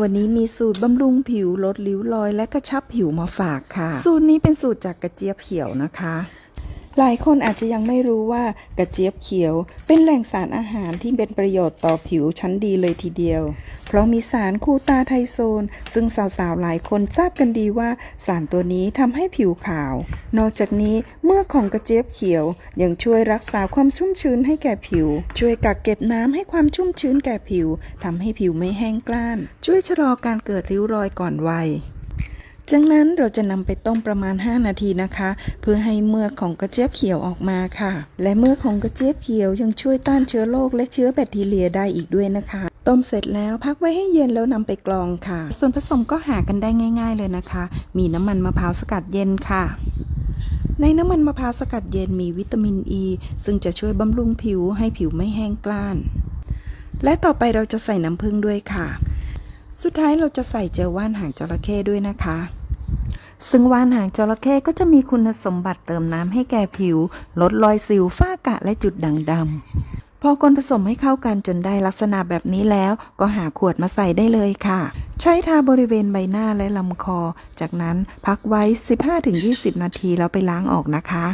วันนี้มีสูตรบำรุงผิวลดริ้วรอย และกระชับผิวมาฝากค่ะ สูตรนี้เป็นสูตรจากกระเจี๊ยบเขียวนะคะ หลายคนอาจจะยังไม่รู้ว่ากระเจี๊ยบเขียว เป็นแหล่งสารอาหารที่เป็นประโยชน์ต่อผิวชั้นดีเลยทีเดียว เพราะมีสารคูตาไทโซน ซึ่งสาวๆหลายคนทราบกันดีว่าสารตัวนี้ทำให้ผิวขาว นอกจากนี้เมื่อของกระเจี๊ยบเขียวยังช่วยรักษาความชุ่มชื้นให้แก่ผิว ช่วยกักเก็บน้ำให้ความชุ่มชื้นแก่ผิวทำให้ผิวไม่แห้งกร้าน ช่วยชะลอการเกิดริ้วรอยก่อนวัย จากนั้นเราจะนำไปต้มประมาณ 5 นาทีนะคะ เพื่อให้เมือกของกระเจี๊ยบเขียวออกมาค่ะ และเมือกของกระเจี๊ยบเขียวยังช่วยต้านเชื้อโรคและเชื้อแบคทีเรียได้อีกด้วยนะคะ ต้มเสร็จแล้วพักไว้ให้เย็นแล้วนำไปกรองค่ะ ส่วนผสมก็หากันได้ง่าย ๆ เลยนะคะ มีน้ำมันมะพร้าวสกัดเย็นค่ะ ในน้ำมันมะพร้าวสกัดเย็นมีวิตามินอ e, ีซึ่งจะช่วยบำรุงผิวให้ผิวไม่แห้งกร้าน และต่อไปเราจะใส่น้ำผึ้งด้วยค่ะ สุดท้ายเราจะใส่เจลว่านหางจระเข้ด้วยนะคะ ซึ่งว่านหางจระเข้ก็จะมีคุณสมบัติเติมน้ำให้แก่ผิว ลดรอยสิวฝ้ากระและจุดด่างดำพอคนผสมให้เข้ากันจนได้ลักษณะแบบนี้แล้ว ก็หาขวดมาใส่ได้เลยค่ะ ใช้ทาบริเวณใบหน้าและลำคอ จากนั้นพักไว้ 15-20 นาทีแล้วไปล้างออกนะคะ